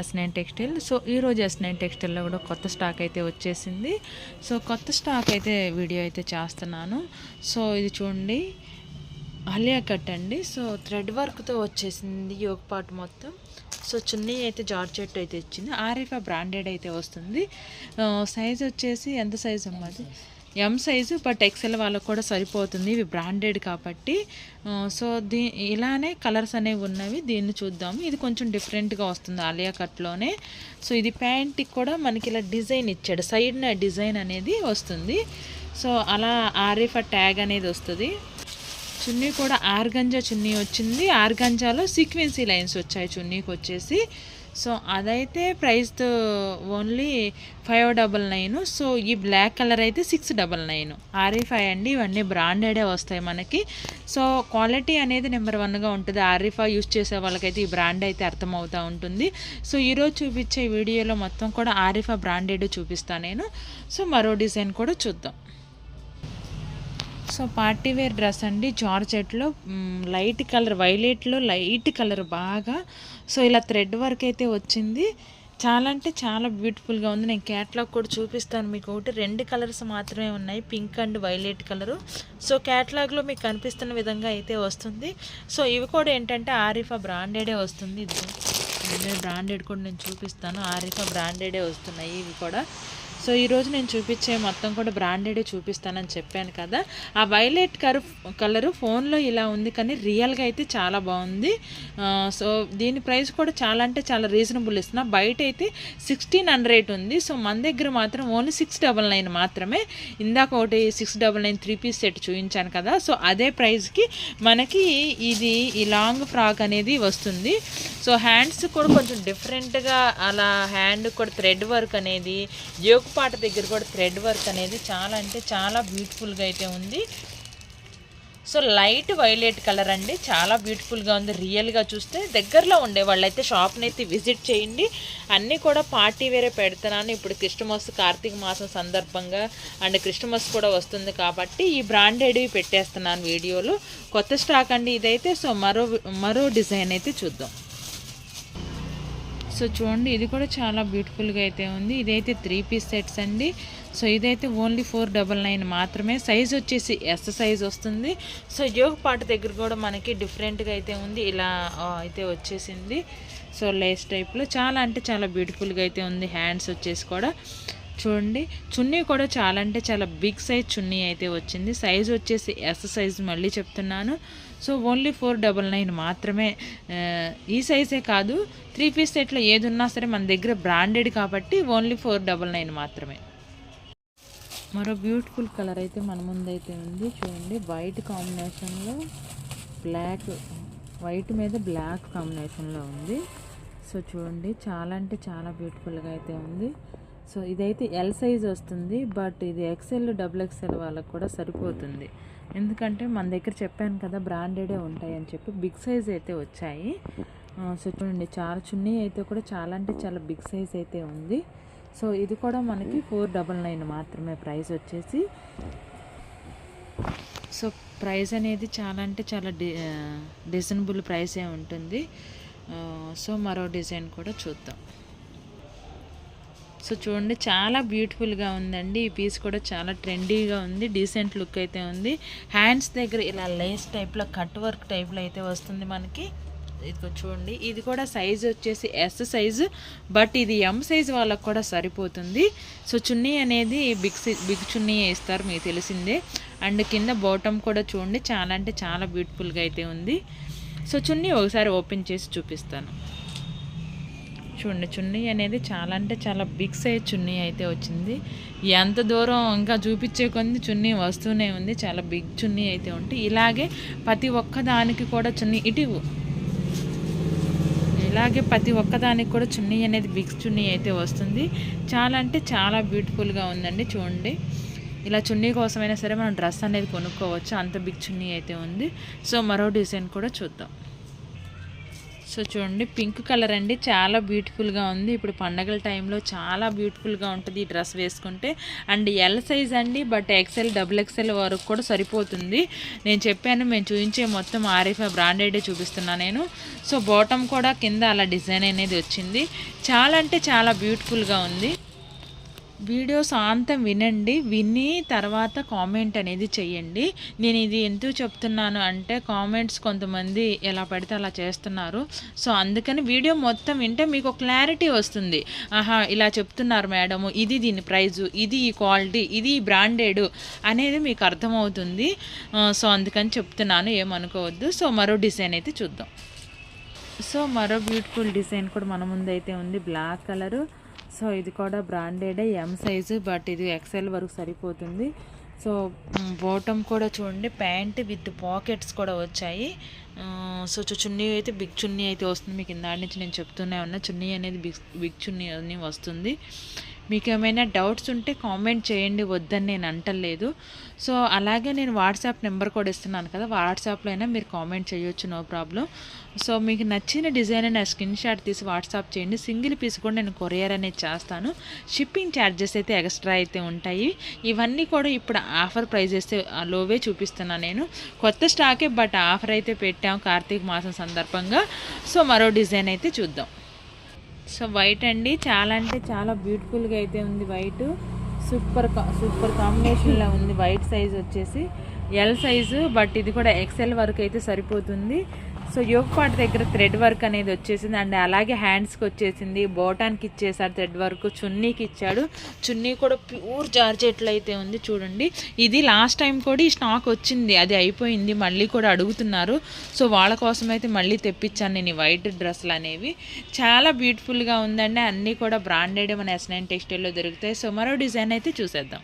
Yes nine textile so ఈరోజు S nine టెక్స్టైల్లో కూడా కొత్త స్టాక్ అయితే వచ్చేసింది. సో కొత్త స్టాక్ అయితే వీడియో అయితే చేస్తున్నాను. సో ఇది చూడండి. అలియా కట్ అండి. సో థ్రెడ్ వర్క్తో వచ్చేసింది యోగ పాటు మొత్తం. సో చున్నీ అయితే జార్జెట్ అయితే ఇచ్చింది. ఆరిఫా బ్రాండెడ్ అయితే వస్తుంది. Uh, సైజ్ వచ్చేసి ఎంత సైజ్ అమ్మది ఎం సైజు బట్ ఎక్సెల్ వాళ్ళకు కూడా సరిపోతుంది. ఇవి బ్రాండెడ్ కాబట్టి. సో దీ ఇలానే కలర్స్ అనేవి ఉన్నవి దీన్ని చూద్దాము. ఇది కొంచెం డిఫరెంట్గా వస్తుంది ఆలియా కట్లోనే సో ఇది ప్యాంట్కి కూడా మనకి ఇలా డిజైన్ ఇచ్చాడు. సైడ్న డిజైన్ అనేది వస్తుంది. సో అలా ఆరిఫా ట్యాగ్ అనేది వస్తుంది. చున్నీ కూడా ఆర్గంజా చున్నీ వచ్చింది. ఆర్గంజాలో సీక్వెన్సీ లైన్స్ వచ్చాయి చున్నీకి వచ్చేసి సో అదైతే price only five double nine. So ఈ బ్లాక్ కలర్ అయితే సిక్స్ డబల్ నైన్. ఆరిఫై అండి ఇవన్నీ బ్రాండెడే వస్తాయి మనకి. సో క్వాలిటీ అనేది నెంబర్ వన్గా ఉంటుంది. ఆరిఫా యూజ్ చేసే వాళ్ళకైతే ఈ బ్రాండ్ అయితే అర్థమవుతూ ఉంటుంది. సో ఈరోజు చూపించే వీడియోలో మొత్తం కూడా ఆరిఫా బ్రాండెడ్ చూపిస్తాను నేను. సో మరో డిజైన్ కూడా చూద్దాం. సో పార్టీ వేర్ డ్రెస్ అండి జార్జెట్లో లైట్ కలర్ వైలెట్లో లైట్ కలర్ బాగా. సో ఇలా థ్రెడ్ వర్క్ అయితే వచ్చింది. చాలా అంటే చాలా బ్యూటిఫుల్గా ఉంది. నేను క్యాట్లాగ్ కూడా చూపిస్తాను మీకు ఒకటి. రెండు కలర్స్ మాత్రమే ఉన్నాయి pink and violet colour. So క్యాట్లాగ్లో మీకు కనిపిస్తున్న విధంగా అయితే వస్తుంది. సో ఇవి కూడా ఏంటంటే ఆరిఫా బ్రాండెడే వస్తుంది. ఇది బ్రాండెడ్ కూడా నేను చూపిస్తాను. ఆరిఫా బ్రాండెడే వస్తున్నాయి ఇవి కూడా. సో ఈరోజు నేను చూపించే మొత్తం కూడా బ్రాండెడ్ చూపిస్తానని చెప్పాను కదా. ఆ వైలెట్ కరు కలరు ఫోన్లో ఇలా ఉంది కానీ రియల్గా అయితే చాలా బాగుంది. సో దీని ప్రైస్ కూడా చాలా అంటే చాలా రీజనబుల్ ఇస్తున్నా. బయట అయితే సిక్స్టీన్ హండ్రెడ్ ఉంది. సో మన దగ్గర మాత్రం ఓన్లీ సిక్స్ డబల్ నైన్ మాత్రమే. ఇందాక ఒకటి six double nine three piece set చూపించాను కదా. సో అదే ప్రైస్కి మనకి ఇది ఈ లాంగ్ ఫ్రాక్ అనేది వస్తుంది. సో హ్యాండ్స్ కూడా కొంచెం డిఫరెంట్గా అలా హ్యాండ్ కూడా థ్రెడ్ వర్క్ అనేది పాట దగ్గర కూడా థ్రెడ్ వర్క్ అనేది చాలా అంటే చాలా బ్యూటిఫుల్గా అయితే ఉంది. సో లైట్ వైలెట్ కలర్ అండి. చాలా బ్యూటిఫుల్గా ఉంది. రియల్గా చూస్తే దగ్గరలో ఉండే వాళ్ళైతే షాప్ని అయితే విజిట్ చేయండి. అన్నీ కూడా పార్టీ వేరే పెడుతున్నాను. ఇప్పుడు క్రిస్టమస్ కార్తీక మాసం సందర్భంగా అండ్ క్రిస్టమస్ కూడా వస్తుంది కాబట్టి ఈ బ్రాండెడ్వి పెట్టేస్తున్నాను వీడియోలు. కొత్త స్టాక్ అండి ఇదైతే. సో మరో మరో డిజైన్ అయితే చూద్దాం. సో చూడండి ఇది కూడా చాలా బ్యూటిఫుల్గా అయితే ఉంది. ఇదైతే త్రీ పీస్ సెట్స్ అండి. సో ఇదైతే ఓన్లీ ఫోర్ డబల్ నైన్ మాత్రమే. సైజ్ వచ్చేసి ఎస్ సైజ్ వస్తుంది. సో యోగ పాట దగ్గర కూడా మనకి డిఫరెంట్గా అయితే ఉంది. ఇలా అయితే వచ్చేసింది. సో లేస్ టైప్లో చాలా అంటే చాలా బ్యూటిఫుల్గా అయితే ఉంది. హ్యాండ్స్ వచ్చేసి కూడా. చూడండి చున్నీ కూడా చాలా అంటే చాలా బిగ్ సైజ్ చున్నీ అయితే వచ్చింది. సైజ్ వచ్చేసి ఎస్ సైజ్ మళ్ళీ చెప్తున్నాను. So only four double nine మాత్రమే. ఈ సైజే కాదు త్రీ పీస్ సెట్లో ఏది ఉన్నా సరే మన దగ్గర బ్రాండెడ్ కాబట్టి ఓన్లీ ఫోర్ డబల్ నైన్ మాత్రమే. మరో బ్యూటిఫుల్ కలర్ అయితే మన ముందైతే ఉంది. చూడండి వైట్ కాంబినేషన్లో బ్లాక్ వైట్ మీద బ్లాక్ కాంబినేషన్లో ఉంది. సో చూడండి చాలా అంటే చాలా బ్యూటిఫుల్గా అయితే ఉంది. సో ఇదైతే ఎల్ సైజ్ వస్తుంది బట్ ఇది ఎక్సెల్ డబుల్ ఎక్సెల్ వాళ్ళకు కూడా సరిపోతుంది. ఎందుకంటే మన దగ్గర చెప్పాను కదా బ్రాండెడే ఉంటాయి అని చెప్పి బిగ్ సైజ్ అయితే వచ్చాయి. సో చూడండి చాలా చున్నీ అయితే కూడా చాలా అంటే చాలా బిగ్ సైజ్ అయితే ఉంది. సో ఇది కూడా మనకి ఫోర్ డబల్ నైన్ మాత్రమే ప్రైస్ వచ్చేసి. సో ప్రైస్ అనేది చాలా అంటే చాలా డి రీజనబుల్ ప్రైసే ఉంటుంది. సో మరో డిజైన్ కూడా చూద్దాం. సో చూడండి చాలా బ్యూటిఫుల్గా ఉందండి. ఈ పీస్ కూడా చాలా ట్రెండీగా ఉంది డీసెంట్ లుక్ అయితే ఉంది. హ్యాండ్స్ దగ్గర ఇలా లేస్ టైప్లో కట్ వర్క్ టైప్లో అయితే వస్తుంది మనకి. ఇదిగో చూడండి ఇది కూడా సైజ్ వచ్చేసి ఎస్ సైజు బట్ ఇది ఎం సైజ్ వాళ్ళకు కూడా సరిపోతుంది. సో చున్నీ అనేది బిగ్ బిగ్ చున్నీ ఇస్తారు మీకు తెలిసిందే. అండ్ కింద బాటమ్ కూడా చూడండి చాలా అంటే చాలా బ్యూటిఫుల్గా అయితే ఉంది. సో చున్నీ ఒకసారి ఓపెన్ చేసి చూపిస్తాను. చూడండి చున్నీ అనేది చాలా అంటే చాలా బిగ్ సైజ్ చున్నీ అయితే వచ్చింది. ఎంత దూరం ఇంకా చూపించే కొంది చున్నీ వస్తూనే ఉంది. చాలా బిగ్ చున్నీ అయితే ఉంటుంది ఇలాగే ప్రతి ఒక్క దానికి కూడా చున్నీ ఇటు ఇలాగే ప్రతి ఒక్కదానికి కూడా చున్నీ అనేది బిగ్ చున్నీ అయితే వస్తుంది. చాలా అంటే చాలా బ్యూటిఫుల్గా ఉందండి చూడండి. ఇలా చున్నీ కోసమైనా సరే మనం డ్రెస్ అనేది కొనుక్కోవచ్చు. అంత బిగ్ చున్నీ అయితే ఉంది. సో మరో డిజైన్ కూడా చూద్దాం. సో చూడండి పింక్ కలర్ అండి. చాలా బ్యూటిఫుల్గా ఉంది. ఇప్పుడు పండగల టైంలో చాలా బ్యూటిఫుల్గా ఉంటుంది ఈ డ్రెస్ వేసుకుంటే. అండ్ ఎల్ సైజ్ అండి బట్ ఎక్సెల్ డబుల్ ఎక్సెల్ వరకు కూడా సరిపోతుంది. నేను చెప్పాను మేము చూపించే మొత్తం ఆరిఫా బ్రాండెడే చూపిస్తున్నా నేను. సో బాటమ్ కూడా కింద అలా డిజైన్ అనేది వచ్చింది. చాలా అంటే చాలా బ్యూటిఫుల్గా ఉంది. వీడియో సాంతం వినండి విని తర్వాత కామెంట్ అనేది చెయ్యండి. నేను ఇది ఎందుకు చెప్తున్నాను అంటే కామెంట్స్ కొంతమంది ఎలా పడితే అలా చేస్తున్నారు. సో అందుకని వీడియో మొత్తం వింటే మీకు క్లారిటీ వస్తుంది. ఆహా ఇలా చెప్తున్నారు మేడం ఇది దీని ప్రైజు ఇది ఈ క్వాలిటీ ఇది ఈ బ్రాండెడ్ అనేది మీకు అర్థమవుతుంది. సో అందుకని చెప్తున్నాను ఏమనుకోవద్దు. సో మరో డిజైన్ అయితే చూద్దాం. సో మరో బ్యూటిఫుల్ డిజైన్ కూడా మన ముందు అయితే ఉంది. బ్లాక్ కలరు సో ఇది కూడా బ్రాండెడ్ ఎం సైజు బట్ ఇది ఎక్సెల్ వరకు సరిపోతుంది. సో బాటమ్ కూడా చూడండి ప్యాంట్ విత్ పాకెట్స్ కూడా వచ్చాయి. సో చున్నీ అయితే బిగ్ చున్నీ అయితే వస్తుంది. మీకు ఇందాడి నుంచి నేను చెప్తూనే ఉన్నా చున్నీ అనేది బిగ్ బిగ్ చున్నీ అని వస్తుంది. మీకు ఏమైనా డౌట్స్ ఉంటే కామెంట్ చేయండి వద్దని నేను అంటలేదు. సో అలాగే నేను వాట్సాప్ నెంబర్ కూడా ఇస్తున్నాను కదా వాట్సాప్లో అయినా మీరు కామెంట్ చేయొచ్చు నో ప్రాబ్లం. సో మీకు నచ్చిన డిజైన్ అయినా స్క్రీన్ షాట్ తీసి వాట్సాప్ చేయండి. సింగిల్ పీస్ కూడా నేను కొరియర్ అనేది చేస్తాను. షిప్పింగ్ ఛార్జెస్ అయితే ఎక్స్ట్రా అయితే ఉంటాయి. ఇవన్నీ కూడా ఇప్పుడు ఆఫర్ ప్రైజెస్ లోవే చూపిస్తున్నాను నేను. కొత్త స్టాకే బట్ ఆఫర్ అయితే పెట్టాం కార్తీక మాసం సందర్భంగా. సో మరో డిజైన్ అయితే చూద్దాం. సో వైట్ అండి. చాలా అంటే చాలా బ్యూటిఫుల్గా అయితే ఉంది వైట్. సూపర్ కా- సూపర్ కాంబినేషన్లో ఉంది. వైట్ సైజ్ వచ్చేసి ఎల్ సైజు బట్ ఇది కూడా ఎక్సెల్ వరకు అయితే సరిపోతుంది. సో యోగ పాట దగ్గర థ్రెడ్ వర్క్ అనేది వచ్చేసింది. అండ్ అలాగే హ్యాండ్స్కి వచ్చేసింది. బోటానికి ఇచ్చేసారు థ్రెడ్ వర్క్. చున్నీకి ఇచ్చాడు. చున్నీ కూడా ప్యూర్ జార్జెట్లో అయితే ఉంది చూడండి. ఇది లాస్ట్ టైం కూడా ఈ స్టాక్ వచ్చింది. అది అయిపోయింది. మళ్ళీ కూడా అడుగుతున్నారు. సో వాళ్ళ కోసం అయితే మళ్ళీ తెప్పించాను నేను ఈ వైట్ డ్రెస్సులు అనేవి. చాలా బ్యూటిఫుల్గా ఉందండి. అన్నీ కూడా బ్రాండెడ్ మన ఎస్ నైన్ టెక్స్టైల్లో దొరుకుతాయి. సో మరో డిజైన్ అయితే చూసేద్దాం.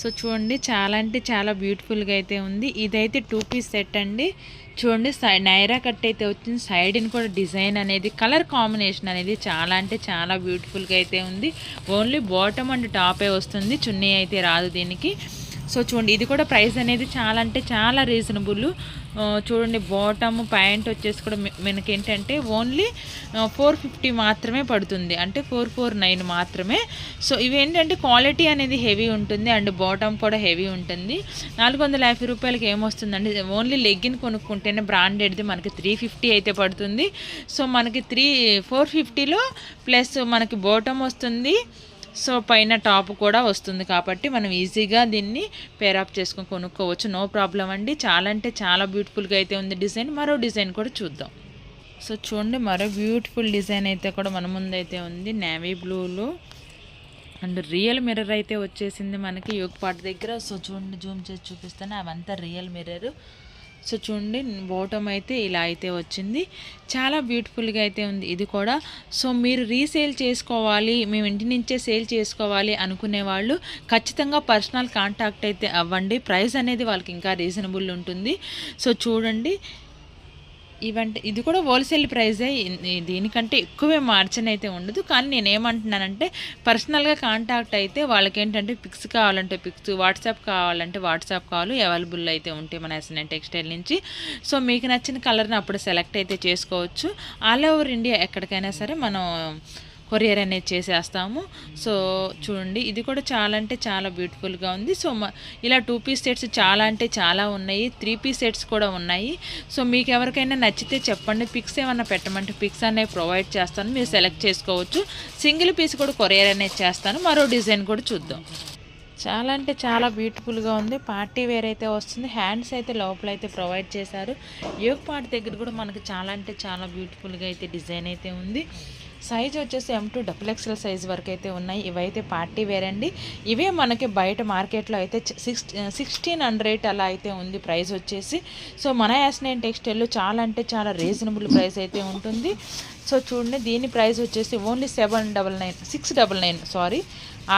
సో చూడండి చాలా అంటే చాలా బ్యూటిఫుల్గా అయితే ఉంది. ఇదైతే టూ పీస్ సెట్ అండి. చూడండి సై నైరా కట్ అయితే వచ్చింది. సైడ్ని కూడా డిజైన్ అనేది కలర్ కాంబినేషన్ అనేది చాలా అంటే చాలా బ్యూటిఫుల్గా అయితే ఉంది. ఓన్లీ బాటమ్ అండ్ టాపే వస్తుంది. చున్నీ అయితే రాదు దీనికి. సో చూడండి ఇది కూడా ప్రైస్ అనేది చాలా అంటే చాలా రీజనబుల్ చూడండి బాటమ్ ప్యాంట్ వచ్చేసి కూడా మనకి ఏంటంటే ఓన్లీ ఫోర్ ఫిఫ్టీ మాత్రమే పడుతుంది. అంటే ఫోర్ ఫోర్ నైన్ మాత్రమే. సో ఇవి ఏంటంటే క్వాలిటీ అనేది హెవీ ఉంటుంది అండ్ బాటమ్ కూడా హెవీ ఉంటుంది. నాలుగు వందల యాభై రూపాయలకి ఏమొస్తుందండి? ఓన్లీ లెగ్గిన్ కొనుక్కుంటేనే బ్రాండెడ్ది మనకి త్రీ ఫిఫ్టీ అయితే పడుతుంది. సో మనకి త్రీ ఫోర్ ఫిఫ్టీలో ప్లస్ మనకి బాటమ్ వస్తుంది. సో పైన టాప్ కూడా వస్తుంది కాబట్టి మనం ఈజీగా దీన్ని పేరప్ చేసుకొని కొనుక్కోవచ్చు. నో ప్రాబ్లం అండి. చాలా అంటే చాలా బ్యూటిఫుల్గా అయితే ఉంది డిజైన్. మరో డిజైన్ కూడా చూద్దాం. సో చూడండి మరో బ్యూటిఫుల్ డిజైన్ అయితే కూడా మన ముందు అయితే ఉంది నేవీ బ్లూలో అండ్ రియల్ మిర్రర్ అయితే వచ్చేసింది మనకి యోగ్ దగ్గర. సో చూడండి జూమ్ చేసి చూపిస్తాను. అవంతా రియల్ మిర్రర్ సో చూడండి బాటమ్ అయితే ఇలా అయితే వచ్చింది. చాలా బ్యూటిఫుల్గా అయితే ఉంది ఇది కూడా. సో మీరు రీసేల్ చేసుకోవాలి మేము ఇంటి నుంచే సేల్ చేసుకోవాలి అనుకునే వాళ్ళు ఖచ్చితంగా పర్సనల్ కాంటాక్ట్ అయితే అవ్వండి. ప్రైస్ అనేది వాళ్ళకి ఇంకా రీజనబుల్ ఉంటుంది. సో చూడండి ఇవంటే ఇది కూడా హోల్సేల్ ప్రైజే. దీనికంటే ఎక్కువే మార్జిన్ అయితే ఉండదు. కానీ నేను ఏమంటున్నానంటే పర్సనల్గా కాంటాక్ట్ అయితే వాళ్ళకి ఏంటంటే పిక్స్ కావాలంటే పిక్స్ వాట్సాప్ కావాలంటే వాట్సాప్ కాలు అవైలబుల్ అయితే ఉంటాయి మన ఎస్ఎన్ఎన్ టెక్స్టైల్ నుంచి. సో మీకు నచ్చిన కలర్ని అప్పుడు సెలెక్ట్ అయితే చేసుకోవచ్చు. ఆల్ ఓవర్ ఇండియా ఎక్కడికైనా సరే మనం కొరియర్ అనేది చేసేస్తాము. సో చూడండి ఇది కూడా చాలా అంటే చాలా బ్యూటిఫుల్గా ఉంది. సో మ- ఇలా టూ పీస్ సెట్స్ చాలా అంటే చాలా ఉన్నాయి. త్రీ పీస్ సెట్స్ కూడా ఉన్నాయి. సో మీకు ఎవరికైనా నచ్చితే చెప్పండి. పిక్స్ ఏమన్నా పెట్టమంటే పిక్స్ అనేవి ప్రొవైడ్ చేస్తాను. మీరు సెలెక్ట్ చేసుకోవచ్చు. సింగిల్ పీస్ కూడా కొరియర్ అనేది చేస్తాను. మరో డిజైన్ కూడా చూద్దాం. చాలా అంటే చాలా బ్యూటిఫుల్గా ఉంది. పార్టీ వేర్ అయితే వస్తుంది. హ్యాండ్స్ అయితే లోపల అయితే ప్రొవైడ్ చేశారు. యోగ్ పార్ట్ దగ్గర కూడా మనకి చాలా అంటే చాలా బ్యూటిఫుల్గా అయితే డిజైన్ అయితే ఉంది. సైజ్ వచ్చేసి M to double XL size వరకు అయితే ఉన్నాయి. ఇవైతే పార్టీ వేర్ అండి. ఇవే మనకి బయట మార్కెట్లో అయితే సిక్స్ సిక్స్టీన్ హండ్రెడ్ అలా అయితే ఉంది ప్రైస్ వచ్చేసి. సో మన యాస్నైన్ టెక్స్టైల్లో చాలా అంటే చాలా రీజనబుల్ ప్రైస్ అయితే ఉంటుంది. సో చూడండి దీని ప్రైస్ వచ్చేసి only seven double nine six double nine sorry.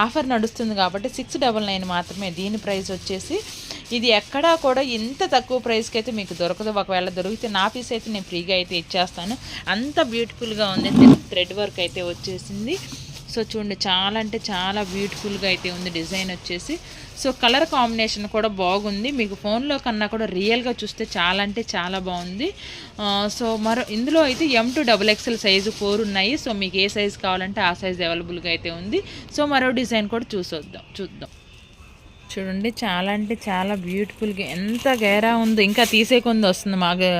Offer నడుస్తుంది కాబట్టి సిక్స్ డబల్ నైన్ మాత్రమే దీని ప్రైస్ వచ్చేసి. ఇది ఎక్కడా కూడా ఇంత తక్కువ ప్రైస్కి అయితే మీకు దొరకదు. ఒకవేళ దొరికితే నా పీస్ అయితే నేను ఫ్రీగా అయితే ఇచ్చేస్తాను. అంత బ్యూటిఫుల్గా ఉంది. థ్రెడ్ వర్క్ అయితే వచ్చేసింది. సో చూడండి చాలా అంటే చాలా బ్యూటిఫుల్గా అయితే ఉంది డిజైన్ వచ్చేసి. సో కలర్ కాంబినేషన్ కూడా బాగుంది. మీకు ఫోన్లో కన్నా కూడా రియల్గా చూస్తే చాలా అంటే చాలా బాగుంది. సో మరో ఇందులో అయితే M to double XL size four ఉన్నాయి. సో మీకు ఏ సైజు కావాలంటే ఆ సైజ్ అవైలబుల్గా అయితే ఉంది. సో మరో డిజైన్ కూడా చూసొద్దాం చూద్దాం. చూడండి చాలా అంటే చాలా బ్యూటిఫుల్గా ఎంత గేరా ఉందో. ఇంకా తీసే కొంది వస్తుంది మాకు.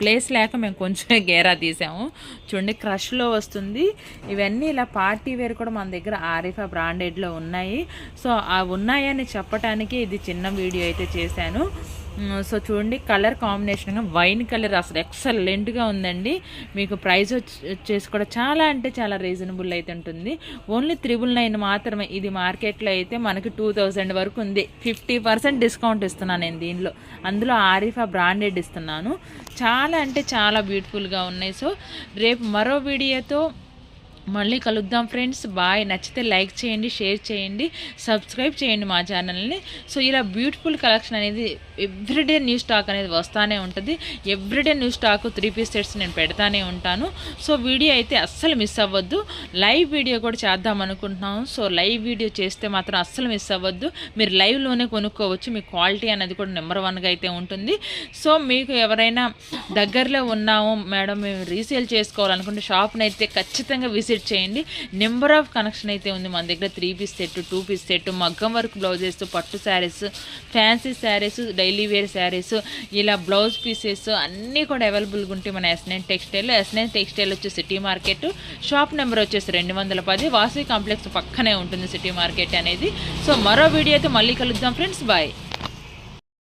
ప్లేస్ లేక మేము కొంచెం గేరా తీసాము. చూడండి క్రష్లో వస్తుంది. ఇవన్నీ ఇలా పార్టీ వేర్ కూడా మన దగ్గర ఆరిఫా బ్రాండెడ్లో ఉన్నాయి. సో ఆ ఉన్నాయని చెప్పడానికి ఇది చిన్న వీడియో అయితే చేశాను. సో చూడండి కలర్ కాంబినేషన్గా వైన్ కలర్ అసలు ఎక్సలెంట్గా ఉందండి. మీకు ప్రైస్ వచ్చేసి కూడా చాలా అంటే చాలా రీజనబుల్ అయితే ఉంటుంది. ఓన్లీ త్రిబుల్ నైన్ మాత్రమే. ఇది మార్కెట్లో అయితే మనకి టూ థౌజండ్ వరకు ఉంది. ఫిఫ్టీ పర్సెంట్ డిస్కౌంట్ ఇస్తున్నాను నేను దీనిలో. అందులో ఆరిఫా బ్రాండెడ్ ఇస్తున్నాను. చాలా అంటే చాలా బ్యూటిఫుల్గా ఉన్నాయి. సో రేపు మరో వీడియోతో మళ్ళీ కలుద్దాం ఫ్రెండ్స్. బాయ్. నచ్చితే లైక్ చేయండి షేర్ చేయండి సబ్స్క్రైబ్ చేయండి మా ఛానల్ని. సో ఇలా బ్యూటిఫుల్ కలెక్షన్ అనేది ఎవ్రీడే న్యూ స్టాక్ అనేది వస్తానే ఉంటుంది. Everyday new stock three piece sets నేను పెడతానే ఉంటాను. సో వీడియో అయితే అస్సలు మిస్ అవ్వద్దు. లైవ్ వీడియో కూడా చేద్దాం అనుకుంటున్నాము సో లైవ్ వీడియో చేస్తే మాత్రం అస్సలు మిస్ అవ్వద్దు. మీరు లైవ్లోనే కొనుక్కోవచ్చు. మీ క్వాలిటీ అనేది కూడా నెంబర్ వన్గా అయితే ఉంటుంది. సో మీకు ఎవరైనా దగ్గరలో ఉన్నాము మేడం మేము రీసేల్ చేసుకోవాలనుకుంటే షాప్ని అయితే ఖచ్చితంగా విజిట్ చేయండి. నెంబర్ ఆఫ్ కనెక్షన్ అయితే ఉంది మన దగ్గర. Three piece set two piece set మగ్గం వర్క్ బ్లౌజెస్ పట్టు saris fancy saris daily wear saris ఇలా బ్లౌజ్ పీసెస్ అన్నీ కూడా అవైలబుల్గా ఉంటాయి మన SN textile S nine textile వచ్చి సిటీ మార్కెట్ షాప్ నెంబర్ వచ్చేసి రెండు వందల పది వాసవి కాంప్లెక్స్ పక్కనే ఉంటుంది సిటీ మార్కెట్ అనేది. సో మరో వీడియో అయితే మళ్ళీ కలుద్దాం ఫ్రెండ్స్ బాయ్